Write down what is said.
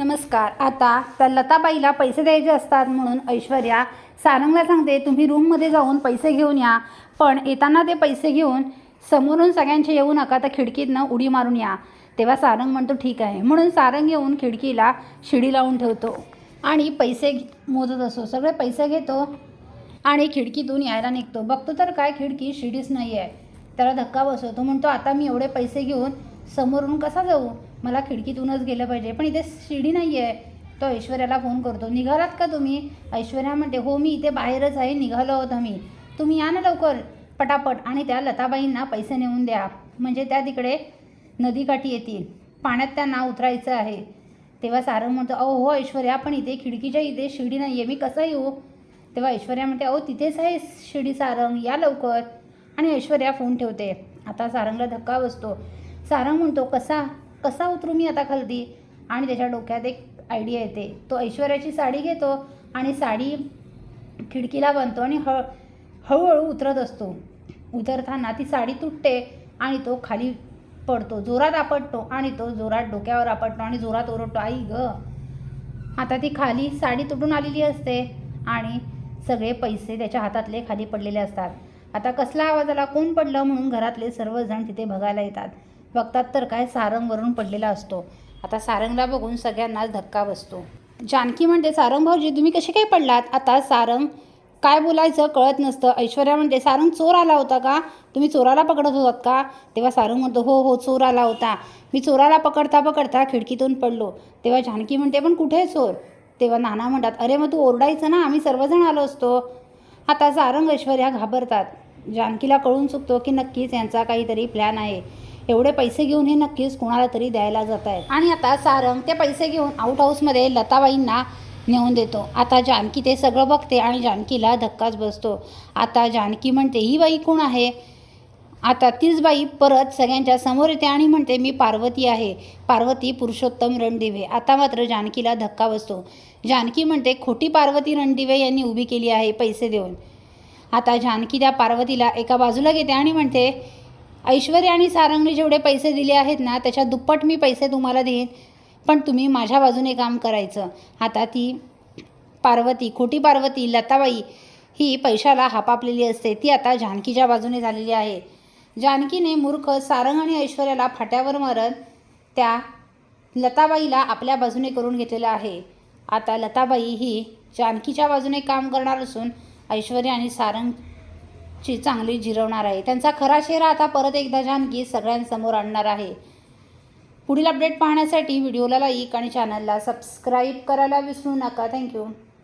नमस्कार. आता त्या लताबाईला पैसे द्यायचे असतात म्हणून ऐश्वर्या सारंगला सांगते तुम्ही रूममध्ये जाऊन पैसे घेऊन या पण येताना ते पैसे घेऊन समोरून सगळ्यांचे येऊ नका तर खिडकीतनं उडी मारून या. तेव्हा सारंग म्हणतो ठीक आहे. म्हणून सारंग येऊन खिडकीला शिडी लावून ठेवतो आणि पैसे मोजत असतो. सगळे पैसे घेतो आणि खिडकीतून यायला निघतो. बघतो तर काय खिडकी शिडीच नाही आहे त्याला धक्का बसवतो. म्हणतो आता मी एवढे पैसे घेऊन समोरून कसा जाऊ? मला खिडकीतूनच गेलं पाहिजे. पण इथे शिडी नाही आहे तो ऐश्वर्याला फोन करतो. निघालात का तुम्ही? ऐश्वर्या म्हणते हो मी इथे बाहेरच आहे. निघालो आहोत आम्ही. तुम्ही या ना लवकर. पटापट. आणि त्या लताबाईंना पैसे नेऊन द्या. म्हणजे त्या तिकडे नदीकाठी येतील. पाण्यात त्यांना उतरायचं आहे. तेव्हा सारंग म्हणतो अहो हो ऐश्वर्या पण इथे खिडकीच्या इथे शिडी नाही आहे मी कसं येऊ? तेव्हा ऐश्वर्या म्हणते अहो तिथेच आहे शिडी सारंग. या लवकर. आणि ऐश्वर्या फोन ठेवते. आता सारंगला धक्का बसतो. सारंग म्हणतो कसा? कसा उतरू मी आता खालती आणि त्याच्या डोक्यात एक आयडिया येते. तो ऐश्वर्याची साडी घेतो आणि साडी खिडकीला बांधतो आणि हळ हळूहळू उतरत असतो. उतरताना ती साडी तुटते आणि तो खाली पडतो. जोरात आपटतो आणि तो जोरात डोक्यावर आपटतो आणि जोरात ओरडतो आई ग आता ती खाली साडी तुटून आलेली असते. आणि सगळे पैसे त्याच्या हातातले खाली पडलेले असतात. आता कसला आवाज आला? कोण पडलं? म्हणून घरातले सर्वजण तिथे बघायला येतात. बघतात तर काय सारंगवरून पडलेला असतो. आता सारंगला बघून सगळ्यांनाच धक्का बसतो. जानकी म्हणते सारंग भाऊजी तुम्ही कसे काय पडलात? आता सारंग काय बोलायचं कळत नसतं. ऐश्वर्या म्हणते सारंग चोर आला होता का? तुम्ही चोराला पकडत होतात का? तेव्हा सारंग म्हणतो हो हो चोर आला होता. मी चोराला पकडता पकडता खिडकीतून पडलो. तेव्हा जानकी म्हणते पण कुठे आहे चोर? तेव्हा नाना म्हणतात अरे मग तू ओरडायचं ना? आम्ही सर्वजण आलो असतो. आता सारंग ऐश्वर्या घाबरतात. जानकीला कळून चुकतो की नक्कीच यांचा काहीतरी प्लॅन आहे. एवढे पैसे घेऊन हे नक्कीच कोणाला तरी द्यायला जात आहेत आणि आता सारंग ते पैसे घेऊन आउट हाऊसमध्ये लताबाईंना नेऊन देतो. आता जानकी ते सगळं बघते आणि जानकीला धक्काच बसतो. आता जानकी म्हणते ही बाई कोण आहे? आता तीच बाई परत सगळ्यांच्या समोर येते आणि म्हणते मी पार्वती आहे. पार्वती पुरुषोत्तम रणदिवे. आता मात्र जानकीला धक्का बसतो. जानकी म्हणते खोटी पार्वती रणदिवे यांनी उभी केली आहे पैसे देऊन. आता जानकी त्या पार्वतीला एका बाजूला घेते आणि म्हणते ऐश्वर्या आणि सारंगने जेवढे पैसे दिले आहेत ना त्याच्या दुप्पट मी पैसे तुम्हाला देईन. पण तुम्ही माझ्या बाजूने काम करायचं. आता ती पार्वती खोटी पार्वती लताबाई ही पैशाला हापापलेली असते. ती आता जानकीच्या बाजूने झालेली आहे. जानकीने मूर्ख सारंग आणि ऐश्वर्याला फाट्यावर मारत त्या लताबाईला आपल्या बाजूने करून घेतलेलं आहे. आता लताबाई ही जानकीच्या बाजूने काम करणार असून ऐश्वर्या आणि सारंग ची चांगली जिरवणार आहे. त्यांचा खरा चेहरा आता परत एकदा जानकी सगळ्यांसमोर आणणार आहे. पुढील अपडेट पाहण्यासाठी व्हिडिओला लाईक आणि चॅनलला सबस्क्राईब करायला विसरू नका. थँक्यू